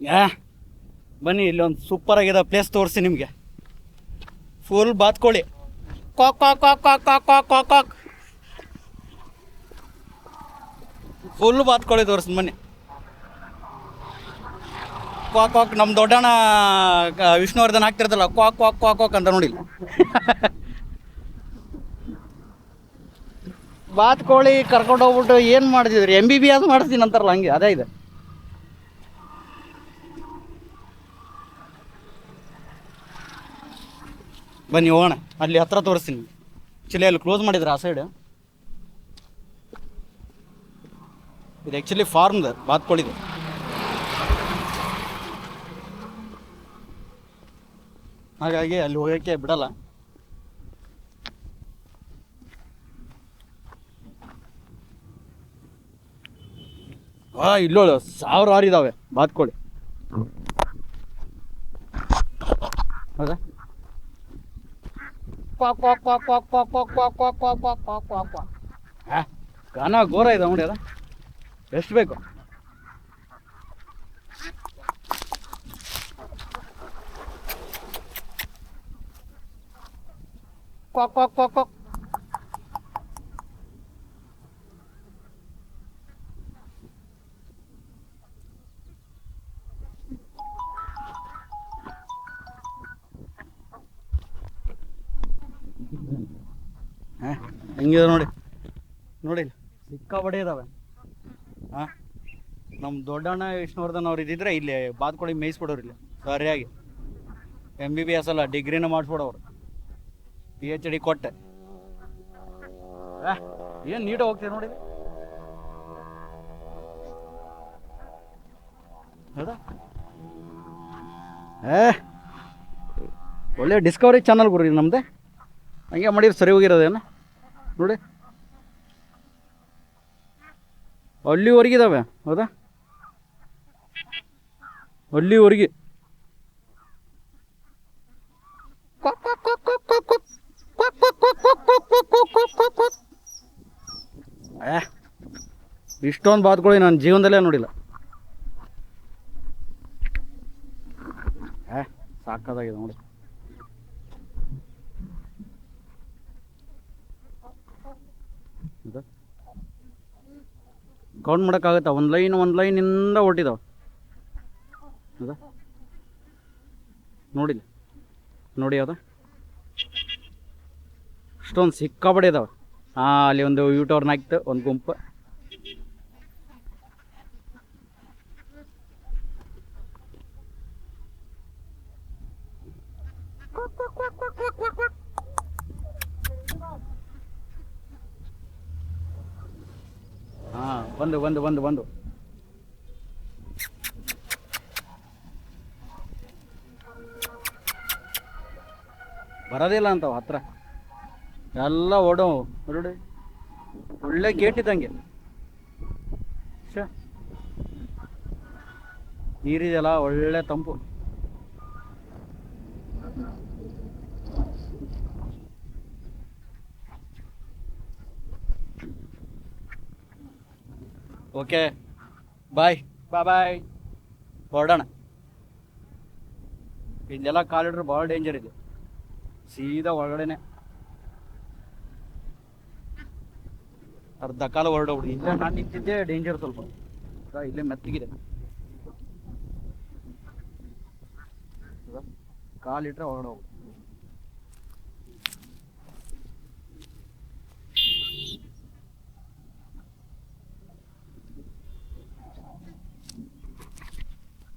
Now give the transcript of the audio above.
ಯಾ? ಬನ್ನಿ ಇಲ್ಲೊಂದು ಸೂಪರ್ ಆಗಿದೆ ಪ್ಲೇಸ್ ತೋರಿಸಿ ನಿಮಗೆ. ಫುಲ್ ಬಾತ್ಕೋಳಿ ಕಾಕ್ ಕಾಕ್ ಕಾಕ್ ಕಾಕ್ ಕಾಕ್ ಫುಲ್ ಬಾತ್ಕೋಳಿ ತೋರಿಸಿ ಬನ್ನಿ. ಕ್ವಾಕ್ ಕ್ವಾಕ್ ನಮ್ಮ ದೊಡ್ಡಣ್ಣ ವಿಷ್ಣುವರ್ಧನ್ ಹಾಕ್ತಿರ್ತಲ್ಲ ಕ್ವಾಕ್ ಕ್ವಾಕ್ ಕ್ವಾಕ್ ಕ್ವಾಕ್ ಅಂತ ನೋಡಿ. ಬಾತ್ಕೋಳಿ ಕರ್ಕೊಂಡು ಹೋಗ್ಬಿಟ್ಟು ಏನು ಮಾಡ್ತಿದ್ರಿ? ಎಂ ಬಿ ಬಿ ಅದು ಮಾಡಿಸ್ತೀನಿ ಅಂತಾರಲ್ಲ, ಹಂಗೆ, ಅದೇ ಇದೆ. ಬನ್ನಿ ಹೋಗೋಣ. ಅಲ್ಲಿ ಹತ್ರ ತೋರಿಸ್ತೀನಿ. ಚಿಲೆಯಲ್ಲಿ ಕ್ಲೋಸ್ ಮಾಡಿದ್ರೆ ಆ ಸೈಡ್ ಇದು ಆ್ಯಕ್ಚುಲಿ ಫಾರ್ಮ್ದು ಬಾತ್ಕೋಳಿದು ಹಾಗಾಗಿ ಅಲ್ಲಿ ಹೋಗೋಕ್ಕೆ ಬಿಡಲ್ಲ. ಆ ಇಲ್ಲೋಳು ಸಾವಿರ ಆರು ಇದಾವೆ ಬಾತ್ಕೋಳಿ. ಹೌದಾ? ಕ್ವಾಕ್ ಕ್ವಾಕ್ ಕ್ವಾಕ್ ಕ್ವಾಕ್ ಘೋರ ಇದೆ ನೋಡಿ ಅದ ಎಷ್ಟು ಬೇಕು? ಕ್ವಾಕ್ ಹಾ ಹೆಂಗಿದೆ ನೋಡಿ? ನೋಡಿ. ಸಿಕ್ಕಾಪಟ್ಟೆ ಇದಾವೆ. ಹಾಂ ನಮ್ಮ ದೊಡ್ಡಣ್ಣ ವಿಷ್ಣುವರ್ಧನ್ ಅವ್ರು ಇದ್ದಿದ್ರೆ ಇಲ್ಲಿ ಬಾತ್ಕೋಳಿ ಮೇಯಿಸ್ಬಿಡೋರು ಇಲ್ಲಿ ಸರಿಯಾಗಿ. ಎಂ ಬಿ ಬಿ ಎಸ್ ಅಲ್ಲ ಡಿಗ್ರಿನ ಮಾಡಿಸ್ಬಿಡೋರು. ಪಿ ಎಚ್ ಡಿ ಕೊಟ್ಟೆ. ಏನು ನೀಟಾಗಿ ಹೋಗ್ತೀವಿ ನೋಡಿ ಹೌದಾ? ಏ ಒಳ್ಳೆ ಡಿಸ್ಕವರಿ ಚಾನಲ್ ಗುರು ನಮ್ದು. ಹಂಗೆ ಮಾಡಿದ್ರೆ ಸರಿ ಹೋಗಿರೋದೇನು ನೋಡಿ. ಅಲ್ಲಿವರೆಗಿದಾವೆ ಹೌದಾ? ಅಲ್ಲಿವರೆಗೆ ಏ, ಇಷ್ಟೊಂದು ಬಾತ್ಕೊಳ್ಳಿ ನಾನು ಜೀವನದಲ್ಲೇ ನೋಡಿಲ್ಲ. ಸಾಕಾಗಿದೆ ನೋಡಿ. ಕೌಂಟ್ ಮಾಡೋಕ್ಕಾಗತ್ತಾ? ಒಂದು ಲೈನ್ ಒಂದು ಲೈನಿಂದ ಹೊಟ್ಟಿದಾವೆ ಹೌದಾ? ನೋಡಿಲ್ಲ. ನೋಡಿ ಅದ ಅಷ್ಟೊಂದು ಸಿಕ್ಕಾಪಡೆ ಇದಾವೆ. ಹಾಂ ಅಲ್ಲಿ ಒಂದು ಯೂಟರ್ನ್ ಹಾಕ್ತು, ಒಂದು ಗುಂಪು. ಒಂದು ಒಂದು ಒಂದು ಒಂದು. ಬರೋದಿಲ್ಲ ಅಂತವು ಹತ್ರ. ಎಲ್ಲ ಓಡೋ ನೋಡಿ, ಒಳ್ಳೆ ಗೇಟ್ ಇದ್ದಂಗೆ. ಒಳ್ಳೆ ತಂಪು. ಓಕೆ ಬಾಯ್ ಬಾಯ್ ಬಾಯ್ ಹೊರಡೋಣ ಇದೆಲ್ಲ ಕಾಲಿಡ್ರೆ ಭಾಳ ಡೇಂಜರ್ ಇದೆ. ಸೀದಾ ಒಳಗಡೆನೆ. ಅರ್ಧ ಕಾಲ ಹೊರಡೋಗ್ಬಿಡಿ ಇಲ್ಲೇ ನಾನು ನಿಂತಿದ್ದೆ ಡೇಂಜರ್ ಸ್ವಲ್ಪ. ಇಲ್ಲೇ ಮೆತ್ತಗಿದೆ. ಕಾಲಿಟ್ರೆ ಹೊರಡೋಗ್ಬಿಡಿ